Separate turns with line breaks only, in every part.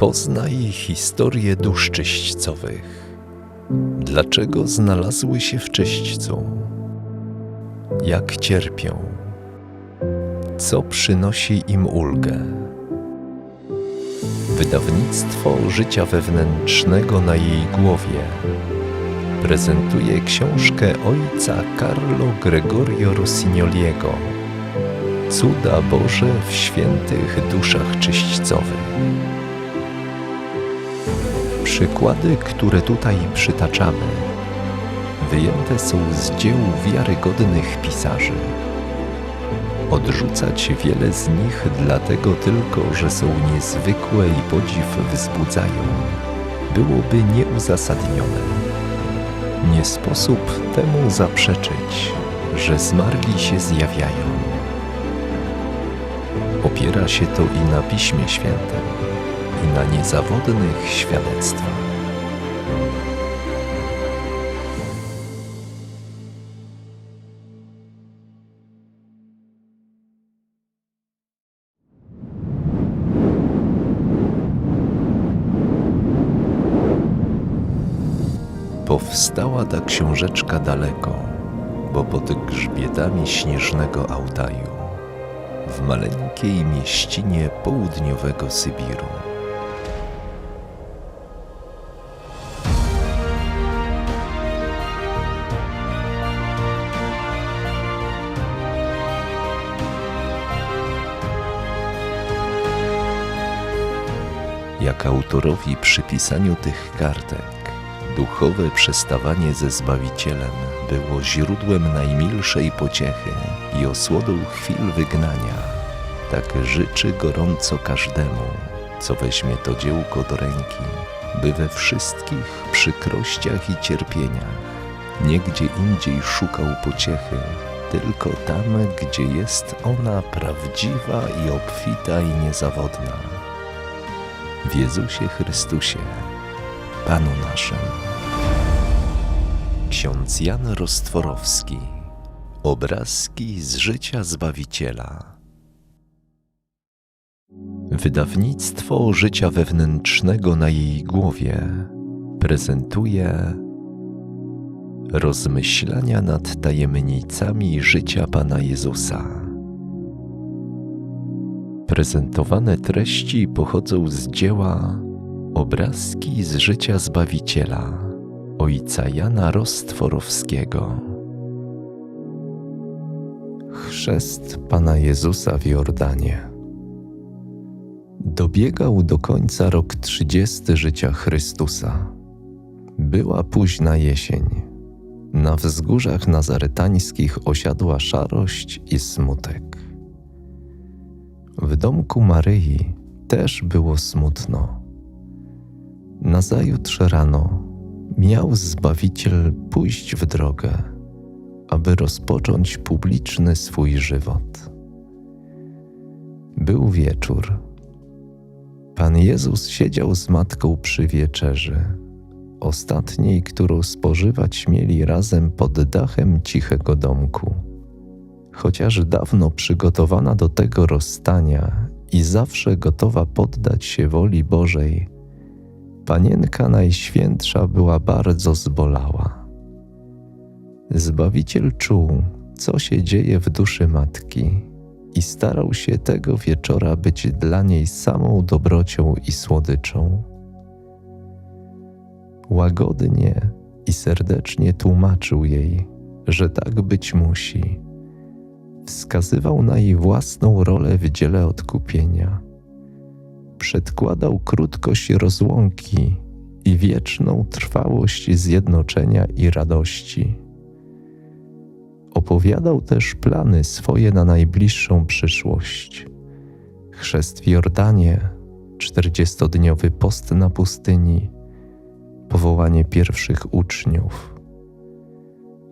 Poznaj historię dusz czyśćcowych. Dlaczego znalazły się w czyśćcu? Jak cierpią? Co przynosi im ulgę? Wydawnictwo życia wewnętrznego na jej głowie prezentuje książkę ojca Carlo Gregorio Rossignoliego Cuda Boże w świętych duszach czyśćcowych. Przykłady, które tutaj przytaczamy, wyjęte są z dzieł wiarygodnych pisarzy. Odrzucać wiele z nich dlatego tylko, że są niezwykłe i podziw wzbudzają, byłoby nieuzasadnione. Nie sposób temu zaprzeczyć, że zmarli się zjawiają. Opiera się to i na Piśmie Świętym, i na niezawodnych świadectwach. Powstała ta książeczka daleko, bo pod grzbietami śnieżnego Altaju, w maleńkiej mieścinie południowego Sybiru. Jak autorowi przy pisaniu tych kartek, duchowe przestawanie ze Zbawicielem było źródłem najmilszej pociechy i osłodą chwil wygnania. Tak życzy gorąco każdemu, co weźmie to dziełko do ręki, by we wszystkich przykrościach i cierpieniach niegdzie indziej szukał pociechy, tylko tam, gdzie jest ona prawdziwa i obfita i niezawodna. W Jezusie Chrystusie, Panu naszym. Ksiądz Jan Rostworowski. Obrazki z życia Zbawiciela. Wydawnictwo życia wewnętrznego na jej głowie prezentuje rozmyślania nad tajemnicami życia Pana Jezusa. Prezentowane treści pochodzą z dzieła Obrazki z życia Zbawiciela ojca Jana Rostworowskiego. Chrzest Pana Jezusa w Jordanie. Dobiegał do końca rok trzydziesty życia Chrystusa. Była późna jesień. Na wzgórzach nazaretańskich osiadła szarość i smutek. W domku Maryi też było smutno. Nazajutrz rano miał Zbawiciel pójść w drogę, aby rozpocząć publiczny swój żywot. Był wieczór. Pan Jezus siedział z matką przy wieczerzy, ostatniej, którą spożywać mieli razem pod dachem cichego domku. Chociaż dawno przygotowana do tego rozstania i zawsze gotowa poddać się woli Bożej, Panienka Najświętsza była bardzo zbolała. Zbawiciel czuł, co się dzieje w duszy matki i starał się tego wieczora być dla niej samą dobrocią i słodyczą. Łagodnie i serdecznie tłumaczył jej, że tak być musi. Wskazywał na jej własną rolę w dziele odkupienia przedkładał krótkość rozłąki i wieczną trwałość zjednoczenia i radości. Opowiadał też plany swoje na najbliższą przyszłość. Chrzest w Jordanie, czterdziestodniowy post na pustyni, powołanie pierwszych uczniów.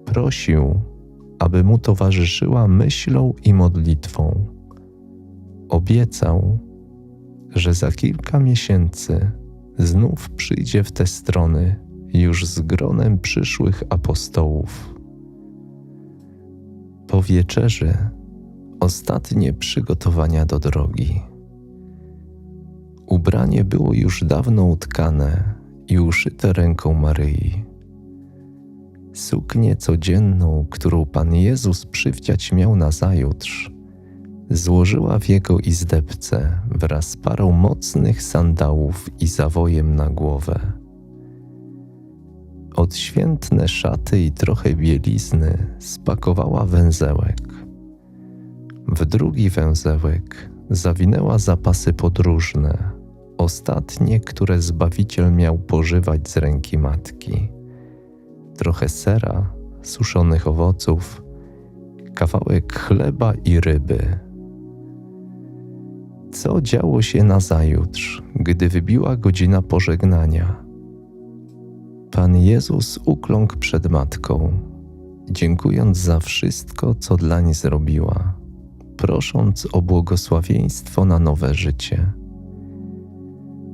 Prosił, aby mu towarzyszyła myślą i modlitwą. Obiecał, że za kilka miesięcy znów przyjdzie w te strony już z gronem przyszłych apostołów. Po wieczerzy ostatnie przygotowania do drogi. Ubranie było już dawno utkane i uszyte ręką Maryi. Suknię codzienną, którą Pan Jezus przywdziać miał na zajutrz, złożyła w jego izdebce wraz z parą mocnych sandałów i zawojem na głowę. Odświętne szaty i trochę bielizny spakowała węzełek. W drugi węzełek zawinęła zapasy podróżne, ostatnie, które Zbawiciel miał pożywać z ręki matki. Trochę sera, suszonych owoców, kawałek chleba i ryby. Co działo się nazajutrz, gdy wybiła godzina pożegnania? Pan Jezus ukląkł przed matką, dziękując za wszystko, co dlań zrobiła, prosząc o błogosławieństwo na nowe życie.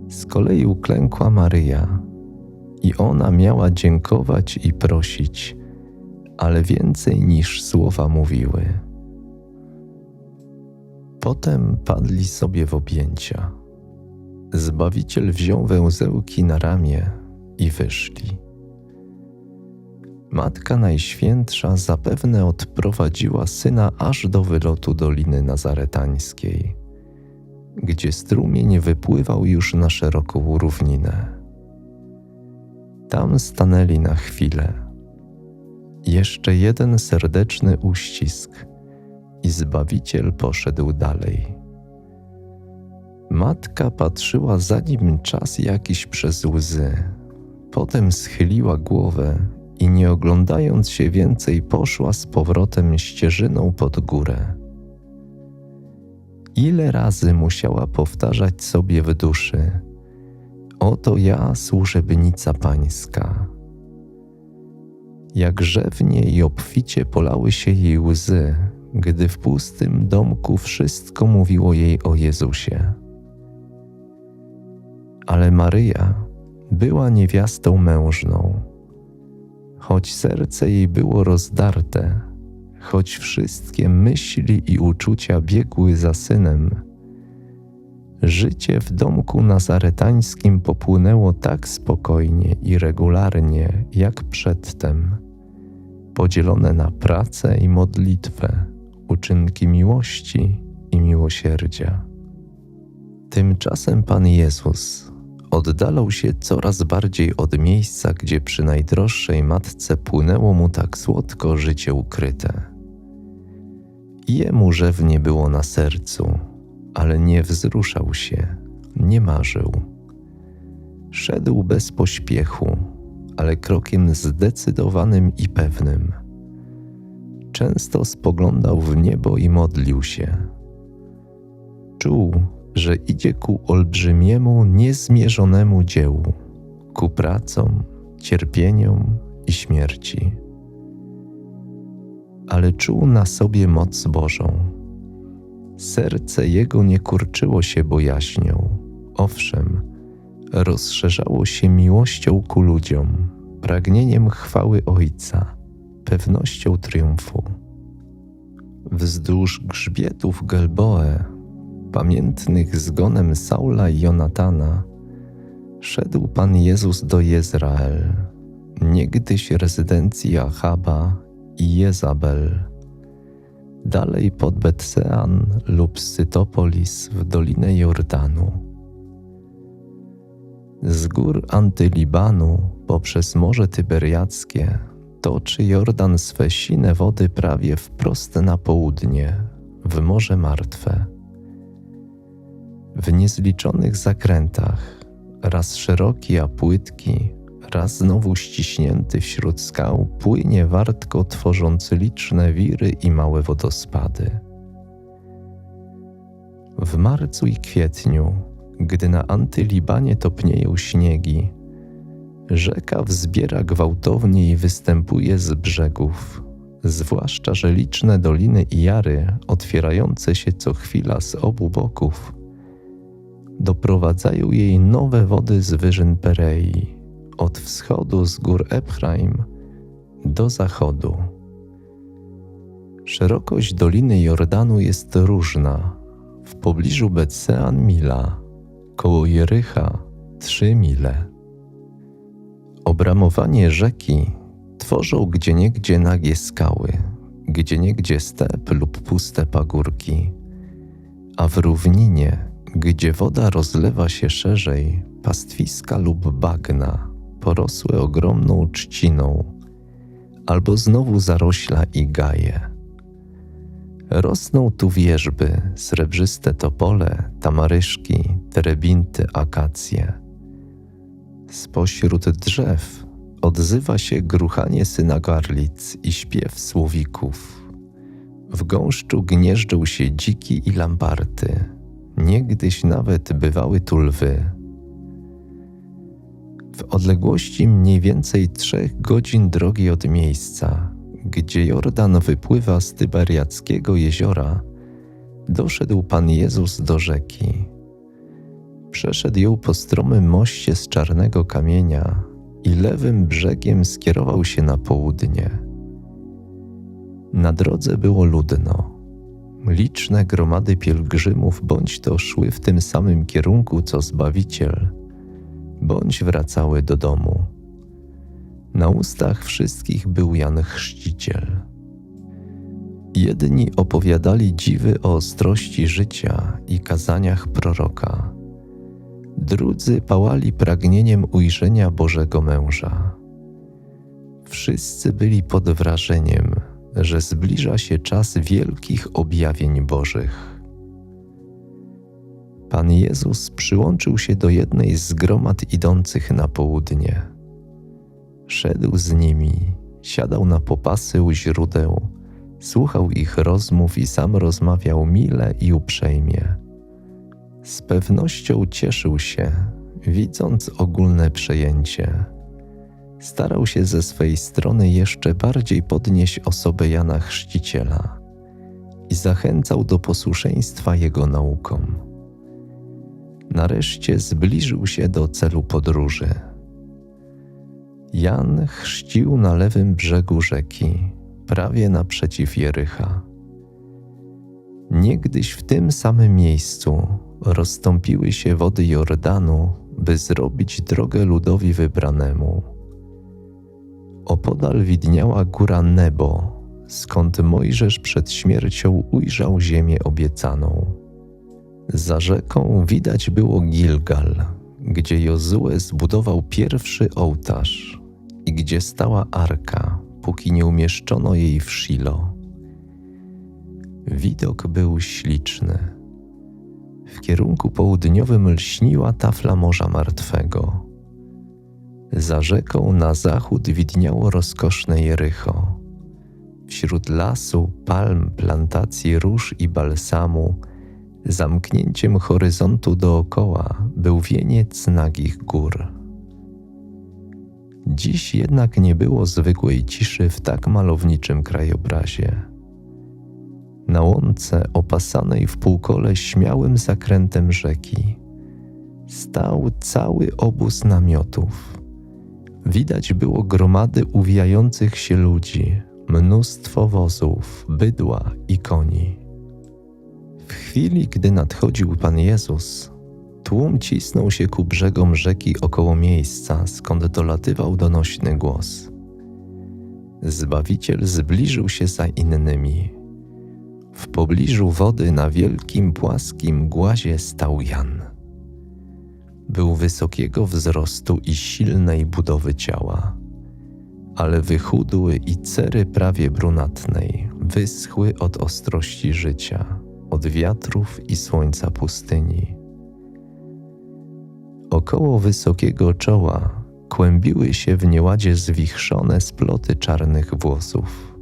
Z kolei uklękła Maryja, i ona miała dziękować i prosić, ale więcej niż słowa mówiły. Potem padli sobie w objęcia. Zbawiciel wziął węzełki na ramię i wyszli. Matka Najświętsza zapewne odprowadziła syna aż do wylotu Doliny Nazaretańskiej, gdzie strumień wypływał już na szeroką równinę. Tam stanęli na chwilę. Jeszcze jeden serdeczny uścisk i Zbawiciel poszedł dalej. Matka patrzyła za nim czas jakiś przez łzy, potem schyliła głowę i nie oglądając się więcej poszła z powrotem ścieżyną pod górę. Ile razy musiała powtarzać sobie w duszy – Oto ja, służebnica pańska. Jak rzewnie i obficie polały się jej łzy, gdy w pustym domku wszystko mówiło jej o Jezusie. Ale Maryja była niewiastą mężną. Choć serce jej było rozdarte, choć wszystkie myśli i uczucia biegły za synem, Życie w domku nazaretańskim popłynęło tak spokojnie i regularnie jak przedtem, podzielone na pracę i modlitwę, uczynki miłości i miłosierdzia. Tymczasem Pan Jezus oddalał się coraz bardziej od miejsca, gdzie przy najdroższej matce płynęło mu tak słodko życie ukryte. Jemu rzewnie było na sercu, ale nie wzruszał się, nie marzył. Szedł bez pośpiechu, ale krokiem zdecydowanym i pewnym. Często spoglądał w niebo i modlił się. Czuł, że idzie ku olbrzymiemu, niezmierzonemu dziełu, ku pracom, cierpieniom i śmierci. Ale czuł na sobie moc Bożą Serce jego nie kurczyło się bojaźnią, owszem, rozszerzało się miłością ku ludziom, pragnieniem chwały Ojca, pewnością triumfu. Wzdłuż grzbietów Gelboe, pamiętnych zgonem Saula i Jonatana, szedł Pan Jezus do Jezrael, niegdyś rezydencji Achaba i Jezabel dalej pod Betsean lub Sytopolis w dolinę Jordanu. Z gór Antylibanu poprzez Morze Tyberiackie toczy Jordan swe sine wody prawie wprost na południe, w Morze Martwe. W niezliczonych zakrętach, raz szeroki, a płytki, raz znowu ściśnięty wśród skał, płynie wartko tworząc liczne wiry i małe wodospady. W marcu i kwietniu, gdy na Antylibanie topnieją śniegi, rzeka wzbiera gwałtownie i występuje z brzegów, zwłaszcza że liczne doliny i jary, otwierające się co chwila z obu boków, doprowadzają jej nowe wody z wyżyn Perei od wschodu z gór Ephraim do zachodu. Szerokość doliny Jordanu jest różna. W pobliżu Betsean mila, koło Jericha trzy mile. Obramowanie rzeki tworzą gdzieniegdzie nagie skały, gdzieniegdzie step lub puste pagórki, a w równinie, gdzie woda rozlewa się szerzej, pastwiska lub bagna, porosłe ogromną trzciną, albo znowu zarośla i gaje. Rosną tu wierzby, srebrzyste topole, tamaryszki, terebinty, akacje. Spośród drzew odzywa się gruchanie synagarlic i śpiew słowików. W gąszczu gnieżdżą się dziki i lamparty, niegdyś nawet bywały tu lwy. W odległości mniej więcej trzech godzin drogi od miejsca, gdzie Jordan wypływa z Tyberiackiego jeziora, doszedł Pan Jezus do rzeki. Przeszedł ją po stromym moście z czarnego kamienia i lewym brzegiem skierował się na południe. Na drodze było ludno. Liczne gromady pielgrzymów bądź to szły w tym samym kierunku co Zbawiciel, bądź wracały do domu. Na ustach wszystkich był Jan Chrzciciel. Jedni opowiadali dziwy o ostrości życia i kazaniach proroka, drudzy pałali pragnieniem ujrzenia Bożego Męża. Wszyscy byli pod wrażeniem, że zbliża się czas wielkich objawień Bożych. Pan Jezus przyłączył się do jednej z gromad idących na południe. Szedł z nimi, siadał na popasy u źródeł, słuchał ich rozmów i sam rozmawiał mile i uprzejmie. Z pewnością cieszył się, widząc ogólne przejęcie. Starał się ze swej strony jeszcze bardziej podnieść osobę Jana Chrzciciela i zachęcał do posłuszeństwa jego naukom. Nareszcie zbliżył się do celu podróży. Jan chrzcił na lewym brzegu rzeki, prawie naprzeciw Jericha. Niegdyś w tym samym miejscu rozstąpiły się wody Jordanu, by zrobić drogę ludowi wybranemu. Opodal widniała góra Nebo, skąd Mojżesz przed śmiercią ujrzał ziemię obiecaną. Za rzeką widać było Gilgal, gdzie Jozue zbudował pierwszy ołtarz i gdzie stała arka, póki nie umieszczono jej w Shilo. Widok był śliczny. W kierunku południowym lśniła tafla Morza Martwego. Za rzeką na zachód widniało rozkoszne Jericho. Wśród lasu, palm, plantacji róż i balsamu, zamknięciem horyzontu dookoła był wieniec nagich gór. Dziś jednak nie było zwykłej ciszy w tak malowniczym krajobrazie. Na łące opasanej w półkole śmiałym zakrętem rzeki stał cały obóz namiotów. Widać było gromady uwijających się ludzi, mnóstwo wozów, bydła i koni. W chwili, gdy nadchodził Pan Jezus, tłum cisnął się ku brzegom rzeki około miejsca, skąd dolatywał donośny głos. Zbawiciel zbliżył się za innymi. W pobliżu wody na wielkim, płaskim głazie stał Jan. Był wysokiego wzrostu i silnej budowy ciała, ale wychudły i cery prawie brunatnej wyschły od ostrości życia od wiatrów i słońca pustyni. Około wysokiego czoła kłębiły się w nieładzie zwichrzone sploty czarnych włosów.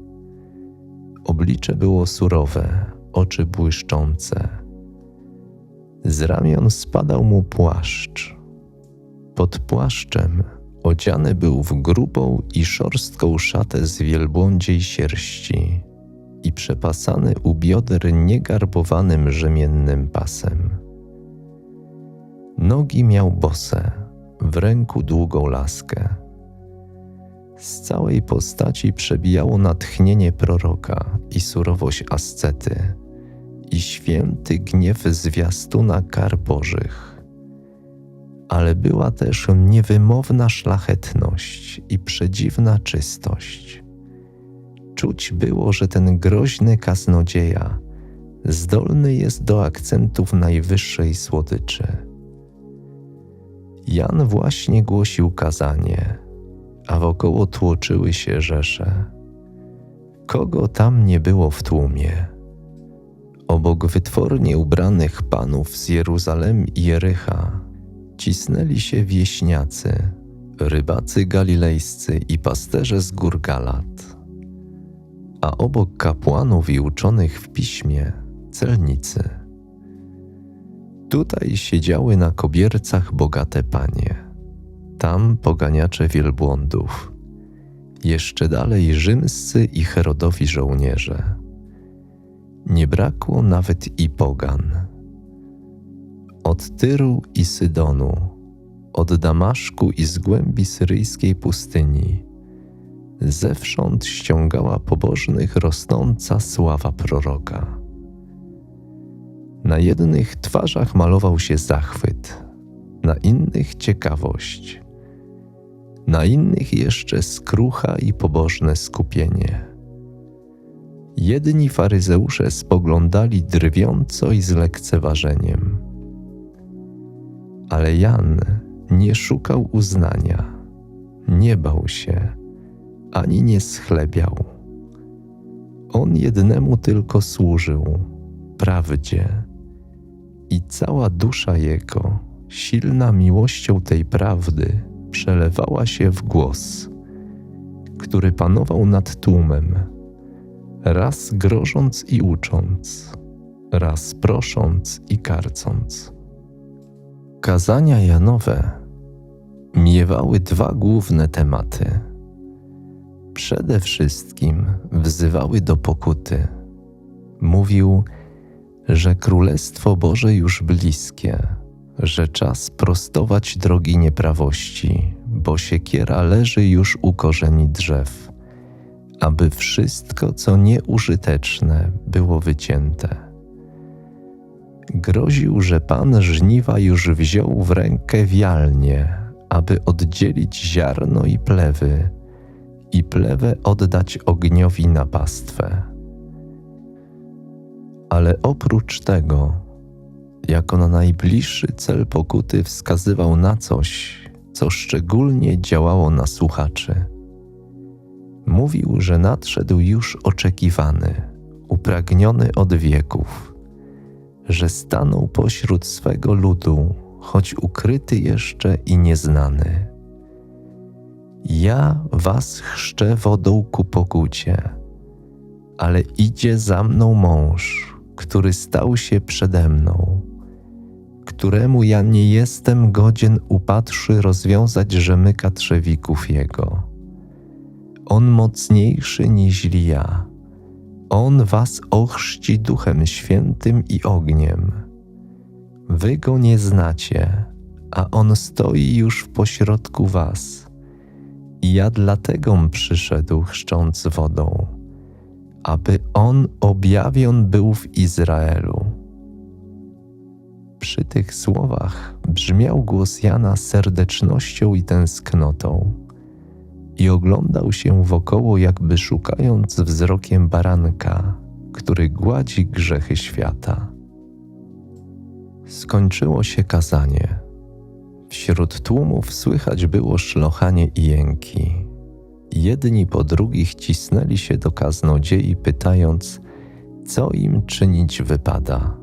Oblicze było surowe, oczy błyszczące. Z ramion spadał mu płaszcz. Pod płaszczem odziany był w grubą i szorstką szatę z wielbłądziej sierści i przepasany u bioder niegarbowanym rzemiennym pasem. Nogi miał bose, w ręku długą laskę. Z całej postaci przebijało natchnienie proroka i surowość ascety i święty gniew zwiastuna kar bożych. ale była też niewymowna szlachetność i przedziwna czystość. Czuć było, że ten groźny kaznodzieja zdolny jest do akcentów najwyższej słodyczy. Jan właśnie głosił kazanie, a wokoło tłoczyły się rzesze. Kogo tam nie było w tłumie? Obok wytwornie ubranych panów z Jeruzalem i Jerycha cisnęli się wieśniacy, rybacy galilejscy i pasterze z gór Galat. A obok kapłanów i uczonych w piśmie celnicy. Tutaj siedziały na kobiercach bogate panie, tam poganiacze wielbłądów, jeszcze dalej rzymscy i herodowi żołnierze. Nie brakło nawet i pogan. Od Tyru i Sydonu, od Damaszku i z głębi syryjskiej pustyni, zewsząd ściągała pobożnych rosnąca sława proroka. Na jednych twarzach malował się zachwyt, na innych ciekawość, na innych jeszcze skrucha i pobożne skupienie. Jedni faryzeusze spoglądali drwiąco i z lekceważeniem. Ale Jan nie szukał uznania, nie bał się, ani nie schlebiał. On jednemu tylko służył prawdzie i cała dusza jego, silna miłością tej prawdy, przelewała się w głos, który panował nad tłumem, raz grożąc i ucząc, raz prosząc i karcąc. Kazania Janowe miewały dwa główne tematy. Przede wszystkim wzywały do pokuty. Mówił, że Królestwo Boże już bliskie, że czas prostować drogi nieprawości, bo siekiera leży już u korzeni drzew, aby wszystko, co nieużyteczne, było wycięte. Groził, że Pan żniwa już wziął w rękę wialnie, aby oddzielić ziarno i plewy, i plewę oddać ogniowi na pastwę ale oprócz tego, jako na najbliższy cel pokuty wskazywał na coś, co szczególnie działało na słuchaczy. Mówił, że nadszedł już oczekiwany, upragniony od wieków, że stanął pośród swego ludu, choć ukryty jeszcze i nieznany. Ja was chrzczę wodą ku pokucie, ale idzie za mną mąż, który stał się przede mną, któremu ja nie jestem godzien upatrzy rozwiązać rzemyka trzewików jego. On mocniejszy niż ja. On was ochrzci duchem świętym i ogniem. Wy go nie znacie, a on stoi już w pośrodku was. Ja dlatego przyszedł chrzcząc wodą aby on objawion był w Izraelu. Przy tych słowach brzmiał głos Jana serdecznością i tęsknotą i oglądał się wokoło, jakby szukając wzrokiem baranka, który gładzi grzechy świata. Skończyło się kazanie. Wśród tłumów słychać było szlochanie i jęki. Jedni po drugich cisnęli się do kaznodziei, pytając, co im czynić wypada.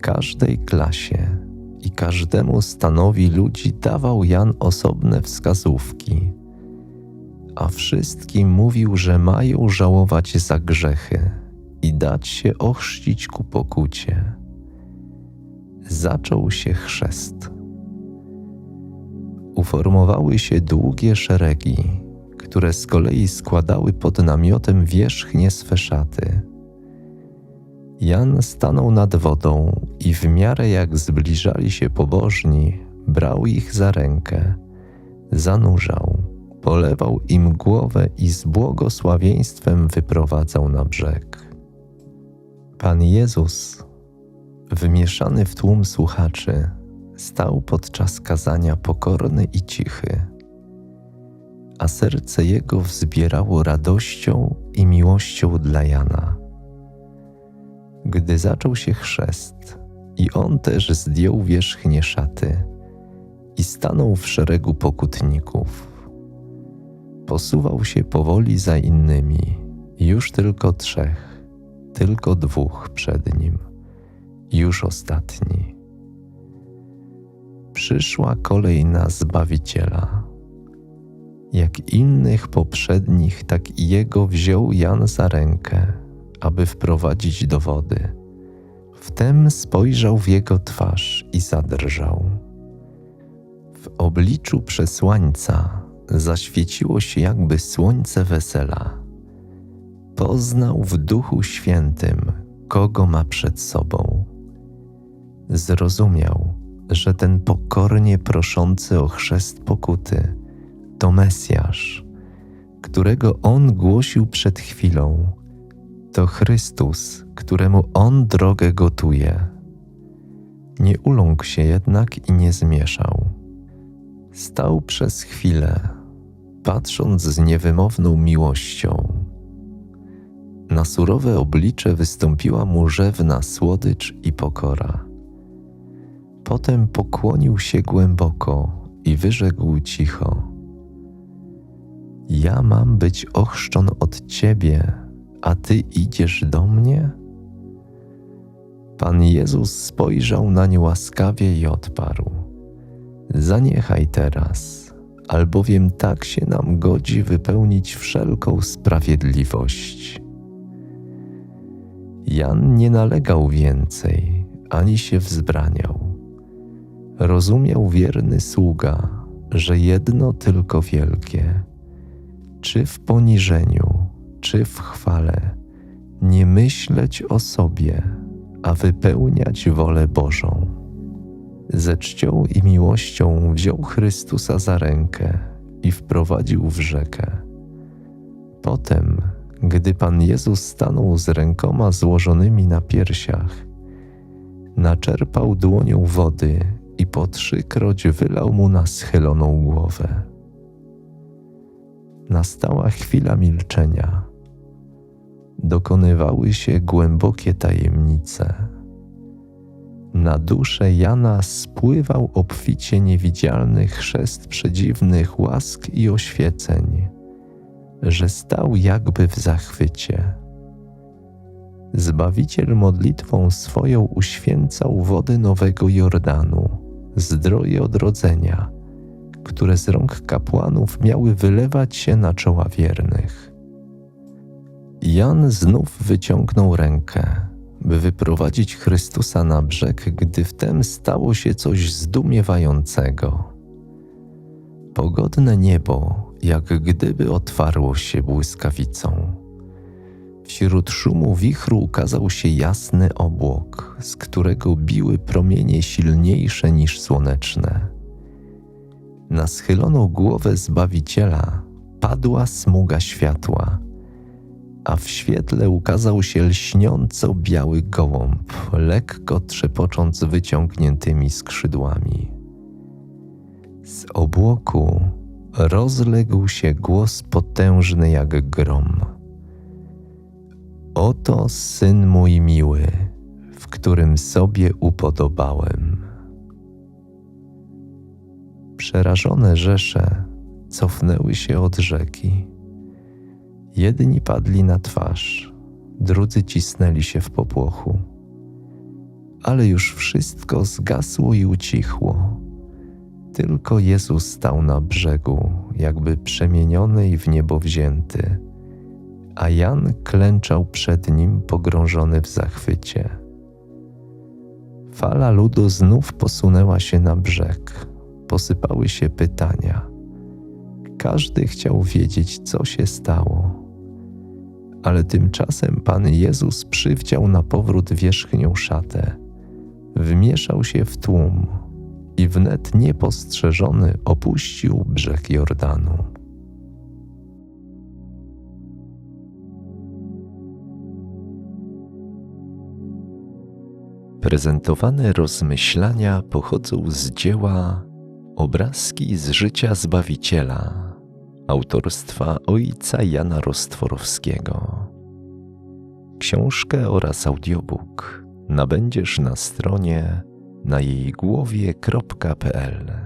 Każdej klasie i każdemu stanowi ludzi dawał Jan osobne wskazówki, a wszystkim mówił, że mają żałować za grzechy i dać się ochrzcić ku pokucie. Zaczął się chrzest uformowały się długie szeregi, które z kolei składały pod namiotem wierzchnie swe szaty. Jan stanął nad wodą i w miarę jak zbliżali się pobożni, brał ich za rękę, zanurzał, polewał im głowę i z błogosławieństwem wyprowadzał na brzeg. Pan Jezus, wymieszany w tłum słuchaczy, stał podczas kazania pokorny i cichy, a serce jego wzbierało radością i miłością dla Jana. Gdy zaczął się chrzest, i on też zdjął wierzchnie szaty i stanął w szeregu pokutników. Posuwał się powoli za innymi, już tylko trzech, tylko dwóch przed nim, już ostatni. Przyszła kolej na Zbawiciela. Jak innych poprzednich, tak i jego wziął Jan za rękę, aby wprowadzić do wody. Wtem spojrzał w jego twarz i zadrżał. W obliczu przesłańca zaświeciło się jakby słońce wesela. Poznał w duchu świętym, kogo ma przed sobą. Zrozumiał, że ten pokornie proszący o chrzest pokuty to Mesjasz, którego on głosił przed chwilą. To Chrystus, któremu on drogę gotuje. Nie uląkł się jednak i nie zmieszał. Stał przez chwilę, patrząc z niewymowną miłością. Na surowe oblicze wystąpiła mu rzewna słodycz i pokora. Potem pokłonił się głęboko i wyrzekł cicho: Ja mam być ochrzczon od ciebie, a ty idziesz do mnie? Pan Jezus spojrzał nań łaskawie i odparł: Zaniechaj teraz, albowiem tak się nam godzi wypełnić wszelką sprawiedliwość. Jan nie nalegał więcej, ani się wzbraniał. Rozumiał wierny sługa, że jedno tylko wielkie, czy w poniżeniu, czy w chwale, nie myśleć o sobie, a wypełniać wolę Bożą. Ze czcią i miłością wziął Chrystusa za rękę i wprowadził w rzekę. Potem, gdy Pan Jezus stanął z rękoma złożonymi na piersiach, naczerpał dłonią wody i po trzykroć wylał mu na schyloną głowę. Nastała chwila milczenia. Dokonywały się głębokie tajemnice. Na duszę Jana spływał obficie niewidzialny chrzest przedziwnych łask i oświeceń, że stał jakby w zachwycie. Zbawiciel modlitwą swoją uświęcał wody nowego Jordanu, zdroje odrodzenia, które z rąk kapłanów miały wylewać się na czoła wiernych. Jan znów wyciągnął rękę, by wyprowadzić Chrystusa na brzeg, gdy wtem stało się coś zdumiewającego. Pogodne niebo, jak gdyby otwarło się błyskawicą. Wśród szumu wichru ukazał się jasny obłok, z którego biły promienie silniejsze niż słoneczne. Na schyloną głowę Zbawiciela padła smuga światła, a w świetle ukazał się lśniąco biały gołąb, lekko trzepocząc wyciągniętymi skrzydłami. Z obłoku rozległ się głos potężny jak grom. Oto syn mój miły, w którym sobie upodobałem. Przerażone rzesze cofnęły się od rzeki. Jedni padli na twarz, drudzy cisnęli się w popłochu. Ale już wszystko zgasło i ucichło. Tylko Jezus stał na brzegu, jakby przemieniony i w niebo wzięty, a Jan klęczał przed nim pogrążony w zachwycie. Fala ludu znów posunęła się na brzeg posypały się pytania. Każdy chciał wiedzieć, co się stało. Ale tymczasem Pan Jezus przywdział na powrót wierzchnią szatę, wmieszał się w tłum i wnet niepostrzeżony opuścił brzeg Jordanu. Prezentowane rozmyślania pochodzą z dzieła Obrazki z życia Zbawiciela autorstwa ojca Jana Rostworowskiego. Książkę oraz audiobook nabędziesz na stronie na jej głowie.pl.